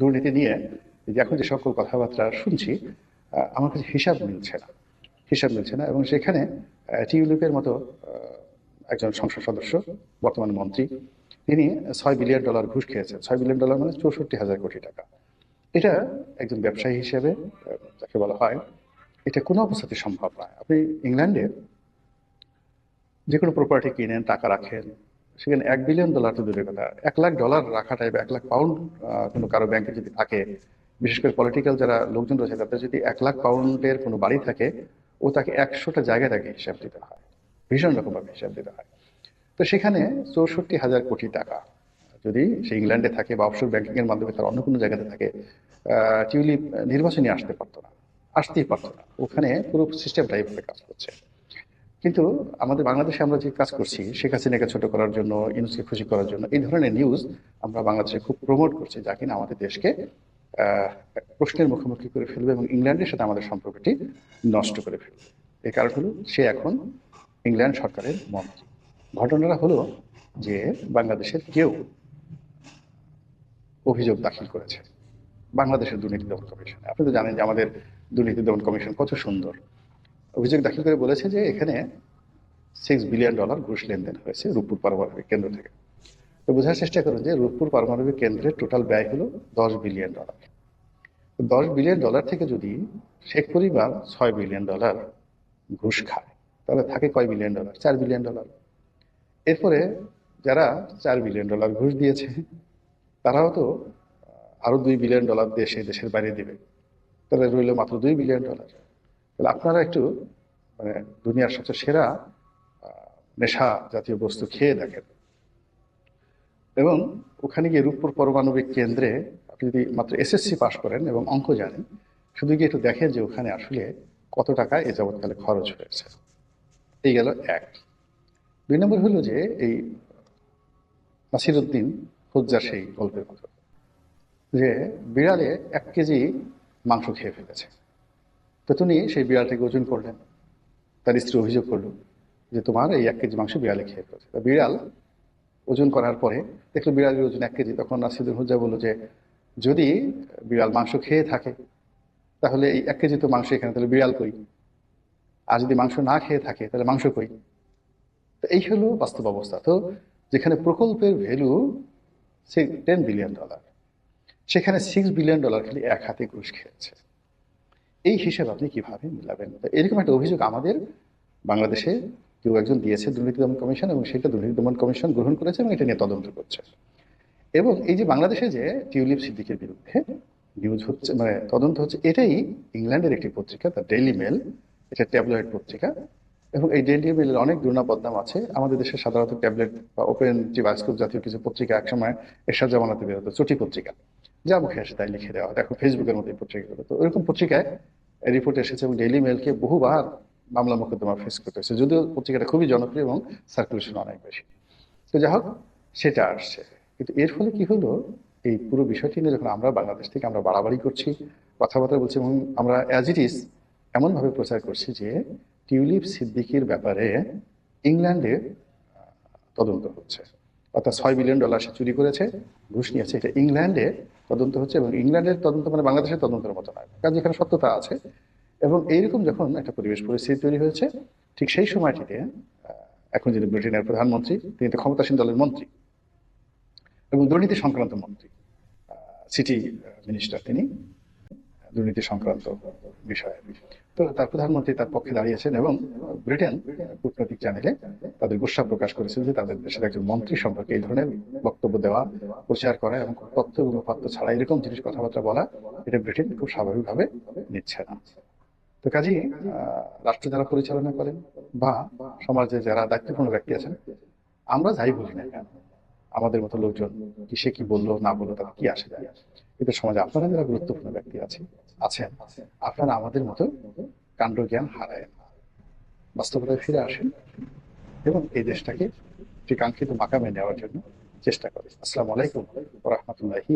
দুর্নীতি নিয়ে এখন যে সকল কথাবার্তা শুনছি আমার কাছে হিসাব মিলছে না। হিসাব মিলছে না এবং সেখানে টিউলিপের মতো একজন সংসদ সদস্য, বর্তমান মন্ত্রী, তিনি ছয় বিলিয়ন ডলার ঘুষ খেয়েছেন। ছয় বিলিয়ন ডলার মানে চৌষট্টি হাজার কোটি টাকা। এটা একজন ব্যবসায়ী হিসেবে যাকে বলা হয়, এটা কোনো অবস্থাতে সম্ভব নয়। আপনি ইংল্যান্ডে যে কোনো প্রপার্টি কিনেন, টাকা রাখেন সেখানে এক বিলিয়ন ডলার তো দূরের কথা। এক লাখ ডলার রাখা টাইপ এক লাখ পাউন্ড কোনো কারও ব্যাংকে যদি থাকে, বিশেষ করে পলিটিক্যাল যারা লোকজন রয়েছে, তাদের যদি এক লাখ পাউন্ডের কোনো বাড়ি থাকে, ও তাকে একশোটা জায়গায় তাকে হিসাব দিতে হয়। ভীষণ রকমভাবে হিসাব দিতে হয়। তো সেখানে চৌষট্টি হাজার কোটি টাকা যদি সে ইংল্যান্ডে থাকে বা অফশোর ব্যাংকিং এর মাধ্যমে তার অন্য কোনো জায়গাতে থাকে টিউলিপ নির্বাচনে আসতে পারতো না, আসতেই পারতো না। ওখানে পুরো সিস্টেমটা এইভাবে কাজ করছে। কিন্তু আমাদের বাংলাদেশে আমরা যে কাজ করছি, শেখ হাসিনাকে ছোট করার জন্য, ইউনুসকে খুশি করার জন্য, এই ধরনের নিউজ আমরা বাংলাদেশে খুব প্রমোট করছি যা কিনা আমাদের দেশকে প্রশ্নের মুখোমুখি করে ফেলবে এবং ইংল্যান্ডের সাথে আমাদের সম্পর্কটি নষ্ট করে ফেলবে। এই কারণ হলো, সে এখন ইংল্যান্ড সরকারের মন্ত্রী। ঘটনাটা হলো যে বাংলাদেশের কেউ অভিযোগ দাখিল করেছে। বাংলাদেশের দুর্নীতি দমন কমিশন। আপনি তো জানেন যে আমাদের দুর্নীতি দমন কমিশন কত সুন্দর। অভিযোগ দাখিল করে বলেছে যে এখানে সিক্স বিলিয়ন ডলার ঘুষ লেনদেন হয়েছে রূপপুর পারমাণবিক কেন্দ্র থেকে। তো বোঝার চেষ্টা করুন যে রূপপুর পারমাণবিক কেন্দ্রের টোটাল ব্যয় হলো দশ বিলিয়ন ডলার দশ বিলিয়ন ডলার থেকে যদি শেখ পরিবার ছয় বিলিয়ন ডলার ঘুষ খায় তাহলে থাকে কয় বিলিয়ন ডলার চার বিলিয়ন ডলার এরপরে যারা চার বিলিয়ন ডলার ঘুষ দিয়েছে তারাও তো আহ, আরও দুই বিলিয়ন ডলার দেশে দেশের বাইরে দেবে। তাহলে রইল মাত্র দুই বিলিয়ন ডলার তাহলে আপনারা একটু মানে দুনিয়ার সবচেয়ে সেরা নেশা জাতীয় বস্তু খেয়ে দেখেন। এবং ওখানে গিয়ে রূপপুর পারমাণবিক কেন্দ্রে আপনি যদি মাত্র এসএসসি পাশ করেন এবং অঙ্ক জানেন, শুধু গিয়ে একটু দেখেন যে ওখানে আসলে কত টাকা এ যাবৎকালে খরচ হয়েছে। এই গেল এক। দুই নম্বর হলো যে এই নাসিরুদ্দিন হুজ্জার সেই গল্পের কথা। যে বিড়ালে এক কেজি মাংস খেয়ে ফেলেছে। তো তিনি সেই বিড়ালটাকে ওজন করলেন। তার স্ত্রী অভিযোগ করল যে তোমার এই এক কেজি মাংস বিড়ালে খেয়ে ফেলেছে। বিড়াল ওজন করার পরে দেখল বিড়ালের ওজন এক কেজি। তখন নাসিরুদ্দিন হুজ্জা বলল যে, যদি বিড়াল মাংস খেয়ে থাকে, তাহলে এই এক কেজি তো মাংস এখানে, তাহলে বিড়াল কই? আর যদি মাংস না খেয়ে থাকে, তাহলে মাংস কই? তো এই হলো বাস্তব অবস্থা। তো যেখানে প্রকল্পের ভ্যালু টেন বিলিয়ন ডলার সেখানে সিক্স বিলিয়ন ডলার খালি এক হাতে ঘুষ খেয়েছে। এই হিসেব আপনি কীভাবে মিলাবেন? এরকম একটা অভিযোগ আমাদের বাংলাদেশে কেউ একজন দিয়েছে দুর্নীতি দমন কমিশন এবং সেটা দুর্নীতি দমন কমিশন গ্রহণ করেছে এবং এটা নিয়ে তদন্ত করছে। এবং এই যে বাংলাদেশে যে টিউলিপ সিদ্দিকের বিরুদ্ধে নিউজ হচ্ছে মানে তদন্ত হচ্ছে, এটাই ইংল্যান্ডের একটি পত্রিকা দ্য ডেইলি মেল এটা ট্যাবলয়েড পত্রিকা। এবং এই ডেইলি মেলের অনেক দুর্নাম বদনাম আছে। আমাদের দেশে সাধারণত ট্যাবলেট বা ওপেন যে বায়োস্কোপ জাতীয় কিছু পত্রিকা একসময় এরশাদ জামানাতে বেরোতো, চটি পত্রিকা। যা মুখে আসে, তাই লিখে দেওয়া দেখো ফেসবুকের মধ্যে পত্রিকাগুলো তো ওরকম পত্রিকায় রিপোর্ট এসেছে এবং ডেইলি মেলকে বহুবার মামলা মোকদ্দমা ফেস করতে হয়েছে। যদিও পত্রিকাটা খুবই জনপ্রিয় এবং সার্কুলেশন অনেক বেশি। তো যাই হোক, সেটা আসছে। কিন্তু এর ফলে কি হলো? এই পুরো বিষয়টি নিয়ে যখন আমরা বাংলাদেশ থেকে আমরা বাড়াবাড়ি করছি, কথাবার্তা বলছি এবং আমরা অ্যাজ ইট ইজ এমনভাবে প্রচার করছি যে টিউলিপ সিদ্দিকির ব্যাপারে ইংল্যান্ডে তদন্ত হচ্ছে। অর্থাৎ ছয় বিলিয়ন ডলার সে চুরি করেছে ঘুষ নিয়েছে। এটা ইংল্যান্ডে তদন্ত হচ্ছে এবং ইংল্যান্ডের তদন্ত মানে বাংলাদেশের তদন্তের মতো নয় কারণ যেখানে সত্যতা আছে। এবং এইরকম যখন একটা পরিবেশ পরিস্থিতি তৈরি হয়েছে ঠিক সেই সময়টিতে এখন যিনি ব্রিটেনের প্রধানমন্ত্রী তিনি তো ক্ষমতাসীন দলের মন্ত্রী এবং দুর্নীতি সংক্রান্ত মন্ত্রী সিটি মিনিস্টার তিনি দুর্নীতি সংক্রান্ত বিষয়ে। তো তার প্রধানমন্ত্রী তার পক্ষে দাঁড়িয়েছেন এবং ব্রিটেন কূটনৈতিক চ্যানেলে তাদের গুসা প্রকাশ করেছেন যে তাদের দেশের একজন মন্ত্রী সম্পর্কে এই ধরনের বক্তব্য দেওয়া, প্রচার করা এবং তথ্য এবং উপাত্ত ছাড়া এরকম জিনিস কথাবার্তা বলা, এটা ব্রিটেন খুব স্বাভাবিকভাবে নিচ্ছে না। তো কাজেই রাষ্ট্র যারা পরিচালনা করেন বা সমাজে যারা দায়িত্বপূর্ণ ব্যক্তি আছেন, আমরা যাই বলি না কেন? আমাদের মতো লোকজন কি সে কি বলল, না বলল, তাতে কি আসে যায়? কিন্তু সমাজে আপনারা যারা গুরুত্বপূর্ণ ব্যক্তি আছে, আছেন, আপনারা আমাদের মতো কাণ্ড জ্ঞান হারায় বাস্তবতায় ফিরে আসেন। এবং এই দেশটাকে একটি কাঙ্ক্ষিত মাকামে নেওয়ার জন্য চেষ্টা করে। আসসালামু আলাইকুম রহমতুল্লাহি